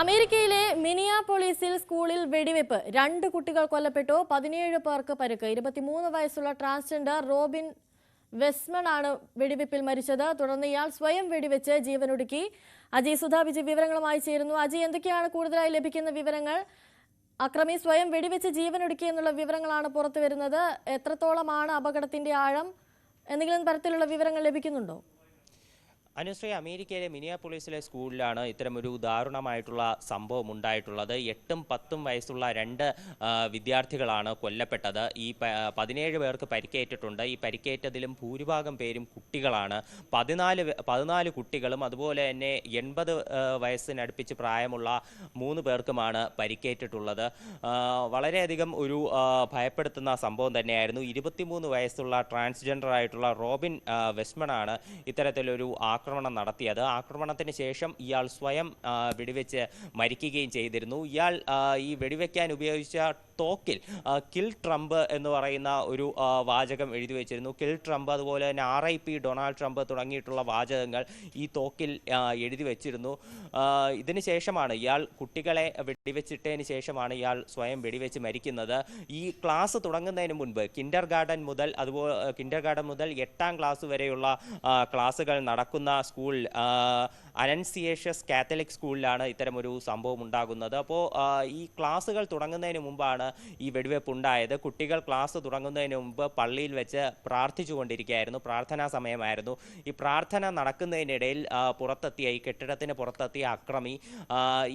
അമേരിക്കയിലെ മിനിയാപോളീസിൽ സ്കൂളിൽ വെടിവെപ്പ്. രണ്ട് കുട്ടികൾ കൊല്ലപ്പെട്ടു. പതിനേഴ് പേർക്ക് പരുക്ക്. ഇരുപത്തിമൂന്ന് വയസ്സുള്ള ട്രാൻസ്ജെൻഡർ റോബിൻ വെസ്മൺ ആണ് വെടിവെപ്പിൽ മരിച്ചത്. തുടർന്ന് ഇയാൾ സ്വയം വെടിവെച്ച് ജീവനൊടുക്കി. അജയ് സുധാ വിജയ് വിവരങ്ങളുമായി ചേരുന്നു. അജയ് എന്തൊക്കെയാണ് കൂടുതലായി ലഭിക്കുന്ന വിവരങ്ങൾ? അക്രമി സ്വയം വെടിവെച്ച് ജീവനൊടുക്കി എന്നുള്ള വിവരങ്ങളാണ് പുറത്തു വരുന്നത് എത്രത്തോളമാണ് അപകടത്തിന്റെ ആഴം? എന്തെങ്കിലും തരത്തിലുള്ള വിവരങ്ങൾ ലഭിക്കുന്നുണ്ടോ? അനുശ്രീ അമേരിക്കയിലെ മിനിയാപോളിസിലെ സ്കൂളിലാണ് ഇത്തരമൊരു ദാരുണമായിട്ടുള്ള സംഭവം ഉണ്ടായിട്ടുള്ളത്. എട്ടും പത്തും വയസ്സുള്ള രണ്ട് വിദ്യാർത്ഥികളാണ് കൊല്ലപ്പെട്ടത്. ഈ പതിനേഴ് പേർക്ക് പരിക്കേറ്റിട്ടുണ്ട്. ഈ പരിക്കേറ്റതിലും ഭൂരിഭാഗം പേരും കുട്ടികളാണ്. പതിനാല് പതിനാല് കുട്ടികളും അതുപോലെ തന്നെ എൺപത് വയസ്സിനടുപ്പിച്ച് പ്രായമുള്ള മൂന്ന് പേർക്കുമാണ് പരിക്കേറ്റിട്ടുള്ളത്. വളരെയധികം ഒരു ഭയപ്പെടുത്തുന്ന സംഭവം തന്നെയായിരുന്നു. ഇരുപത്തിമൂന്ന് വയസ്സുള്ള ട്രാൻസ്ജെൻഡർ ആയിട്ടുള്ള റോബിൻ ആ, വെസ്മണാണ് ഇത്തരത്തിലൊരു ആക്രമണം നടത്തിയത് ആക്രമണത്തിന് ശേഷം ഇയാൾ സ്വയം വെടിവെച്ച് മരിക്കുകയും ചെയ്തിരുന്നു. ഇയാൾ ഈ വെടിവെക്കാൻ ഉപയോഗിച്ച തോക്കിൽ കിൽ ട്രംപ് എന്ന് പറയുന്ന ഒരു വാചകം എഴുതി വെച്ചിരുന്നു. കിൽ ട്രംപ് അതുപോലെ തന്നെ R I P Donald Trump തുടങ്ങിയിട്ടുള്ള വാചകങ്ങൾ ഈ തോക്കിൽ എഴുതി വെച്ചിരുന്നു. ഇതിന് ശേഷമാണ് ഇയാൾ കുട്ടികളെ വെടിവെച്ചിട്ടതിന് ശേഷമാണ് ഇയാൾ സ്വയം വെടിവെച്ച് മരിക്കുന്നത്. ഈ ക്ലാസ് തുടങ്ങുന്നതിന് മുൻപ് കിൻഡർ ഗാർഡൻ മുതൽ അതുപോലെ കിൻഡർ ഗാർഡൻ മുതൽ എട്ടാം ക്ലാസ് വരെയുള്ള ക്ലാസ്സുകൾ നടക്കുന്ന സ്കൂൾ അനൻസിയേഷ്യസ് കാത്തലിക് സ്കൂളിലാണ് ഇത്തരമൊരു സംഭവം ഉണ്ടാകുന്നത്. അപ്പോൾ ഈ ക്ലാസ്സുകൾ തുടങ്ങുന്നതിന് മുമ്പാണ് ഈ വെടിവെപ്പ് ഉണ്ടായത്. കുട്ടികൾ ക്ലാസ് തുടങ്ങുന്നതിന് മുമ്പ് പള്ളിയിൽ വെച്ച് പ്രാർത്ഥിച്ചുകൊണ്ടിരിക്കുകയായിരുന്നു. പ്രാർത്ഥനാ സമയമായിരുന്നു. ഈ പ്രാർത്ഥന നടക്കുന്നതിനിടയിൽ പുറത്തെത്തിയ ഈ കെട്ടിടത്തിന് പുറത്തെത്തിയ അക്രമി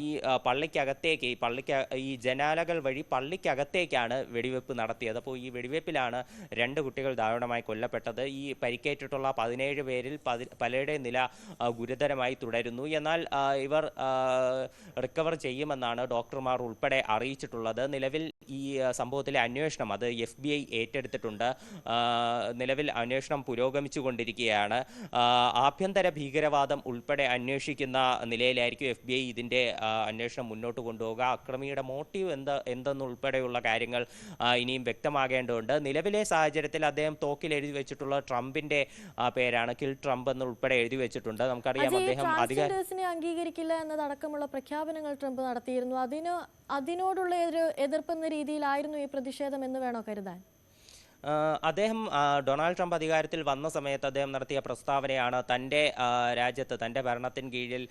ഈ പള്ളിക്കകത്തേക്ക് ഈ പള്ളിക്ക ഈ ജനാലകൾ വഴി പള്ളിക്കകത്തേക്കാണ് വെടിവെപ്പ് നടത്തിയത്. അപ്പോൾ ഈ വെടിവെപ്പിലാണ് രണ്ട് കുട്ടികൾ ദാരുണമായി കൊല്ലപ്പെട്ടത്. ഈ പരിക്കേറ്റിട്ടുള്ള പതിനേഴ് പേരിൽ പതി പലരുടെയും നില ഗുരുതരമായി തുടരുന്നു. എന്നാൽ ഇവർ റിക്കവർ ചെയ്യുമെന്നാണ് ഡോക്ടർമാർ ഉൾപ്പെടെ അറിയിച്ചിട്ടുള്ളത്. നിലവിൽ ഈ സംഭവത്തിലെ അന്വേഷണം അത് എഫ് ബി ഐ ഏറ്റെടുത്തിട്ടുണ്ട് നിലവിൽ അന്വേഷണം പുരോഗമിച്ചുകൊണ്ടിരിക്കുകയാണ്. ആഭ്യന്തര ഭീകരവാദം ഉൾപ്പെടെ അന്വേഷിക്കുന്ന നിലയിലായിരിക്കും എഫ് ബി ഐ ഇതിന്റെ അന്വേഷണം മുന്നോട്ട് കൊണ്ടുപോകുക അക്രമിയുടെ മോട്ടീവ് എന്ത് എന്തെന്നുൾപ്പെടെയുള്ള കാര്യങ്ങൾ ഇനിയും വ്യക്തമാകേണ്ടതുണ്ട്. നിലവിലെ സാഹചര്യത്തിൽ അദ്ദേഹം തോക്കിൽ എഴുതി വെച്ചിട്ടുള്ള ട്രംപിന്റെ പേരാണ് കിൽ ട്രംപ് എന്ന് ഉൾപ്പെടെ എഴുതി വെച്ചിട്ടുണ്ട്. നമുക്കറിയാം അദ്ദേഹം അധികാര അംഗീകരിക്കില്ല എന്നതടക്കമുള്ള പ്രഖ്യാപനങ്ങൾ ട്രംപ് നടത്തിയിരുന്നു. അതിന് അതിനോടുള്ള എതിർപ്പ് രീതിയിലായിരുന്നു ഈ പ്രതിഷേധം എന്ന് വേണോ കരുതാൻ? അദ്ദേഹം ഡൊണാൾഡ് ട്രംപ് അധികാരത്തിൽ വന്ന സമയത്ത് അദ്ദേഹം നടത്തിയ പ്രസ്താവനയാണ് തന്റെ രാജ്യത്ത് തന്റെ ഭരണത്തിന് കീഴിൽ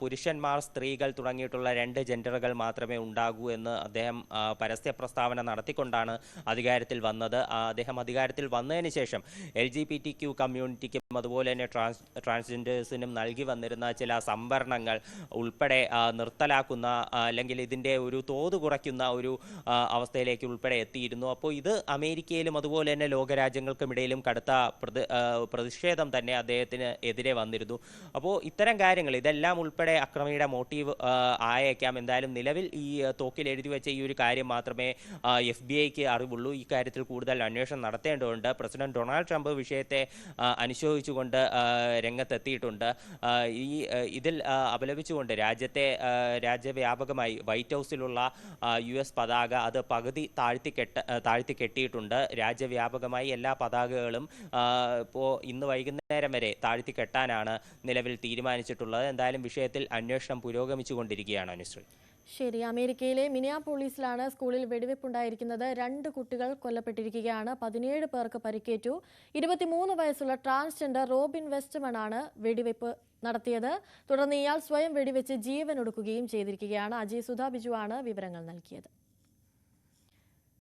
പുരുഷന്മാർ സ്ത്രീകൾ തുടങ്ങിയിട്ടുള്ള രണ്ട് ജെൻഡറുകൾ മാത്രമേ ഉണ്ടാകൂ എന്ന് അദ്ദേഹം പരസ്യ പ്രസ്താവന നടത്തിക്കൊണ്ടാണ് അധികാരത്തിൽ വന്നത്. അദ്ദേഹം അധികാരത്തിൽ വന്നതിന് ശേഷം L G P T Q കമ്മ്യൂണിറ്റിക്കും അതുപോലെ തന്നെ ട്രാൻസ് ട്രാൻസ്ജെൻഡേഴ്സിനും നൽകി വന്നിരുന്ന ചില സംവരണങ്ങൾ ഉൾപ്പെടെ നിർത്തലാക്കുന്ന അല്ലെങ്കിൽ ഇതിന്റെ ഒരു തോത് കുറയ്ക്കുന്ന ഒരു അവസ്ഥയിലേക്ക് ഉൾപ്പെടെ എത്തിയിരുന്നു. അപ്പോൾ ഇത് അമേരിക്കയിലും അതുപോലെ തന്നെ ലോകരാജ്യങ്ങൾക്കുമിടയിലും കടുത്ത പ്രതി പ്രതിഷേധം തന്നെ അദ്ദേഹത്തിന് എതിരെ വന്നിരുന്നു. അപ്പോൾ ഇത്തരം കാര്യങ്ങൾ ഇതെല്ലാം ഉൾപ്പെടെ അക്രമിയുടെ മോട്ടീവ് ആയേക്കാം. എന്തായാലും നിലവിൽ ഈ തോക്കിൽ എഴുതി വെച്ച ഈ ഒരു കാര്യം മാത്രമേ എഫ് ബി ഐക്ക് അറിവുള്ളൂ. ഈ കാര്യത്തിൽ കൂടുതൽ അന്വേഷണം നടത്തേണ്ടതുണ്ട്. പ്രസിഡന്റ് ഡൊണാൾഡ് ട്രംപ് വിഷയത്തെ അനുശോചിച്ചുകൊണ്ട് രംഗത്തെത്തിയിട്ടുണ്ട്. ഈ ഇതിൽ അപലപിച്ചുകൊണ്ട് രാജ്യത്തെ രാജ്യവ്യാപകമായി വൈറ്റ് ഹൗസിലുള്ള യു എസ് പതാക അത് പകുതി താഴ്ത്തിക്കെട്ട ആ, താഴ്ത്തിക്കെട്ടിയിട്ടുണ്ട്. രാജ്യവ്യാപകമായി എല്ലാ പതാകകളും ഇപ്പോൾ ഇന്ന് വൈകുന്നേരം വരെ താഴ്ത്തി കെട്ടാനാണ് നിലവിൽ തീരുമാനിച്ചിട്ടുള്ളത്. എന്തായാലും വിഷയത്തിൽ അന്വേഷണം പുരോഗമിച്ചുകൊണ്ടിരിക്കുകയാണ് അനുശ്രീ ശരി അമേരിക്കയിലെ മിനിയാ പോലീസിലാണ് സ്കൂളിൽ വെടിവെപ്പുണ്ടായിരിക്കുന്നത്. രണ്ട് കുട്ടികൾ കൊല്ലപ്പെട്ടിരിക്കുകയാണ്. പതിനേഴ് പേർക്ക് പരിക്കേറ്റു. ഇരുപത്തിമൂന്ന് വയസ്സുള്ള ട്രാൻസ്ജെൻഡർ റോബിൻ വെസ്റ്റ്മൺ ആണ് വെടിവെപ്പ് നടത്തിയത്. തുടർന്ന് ഇയാൾ സ്വയം വെടിവെച്ച് ജീവനൊടുക്കുകയും ചെയ്തിരിക്കുകയാണ്. അജയ് സുധാ ബിജുവാണ് വിവരങ്ങൾ നൽകിയത്.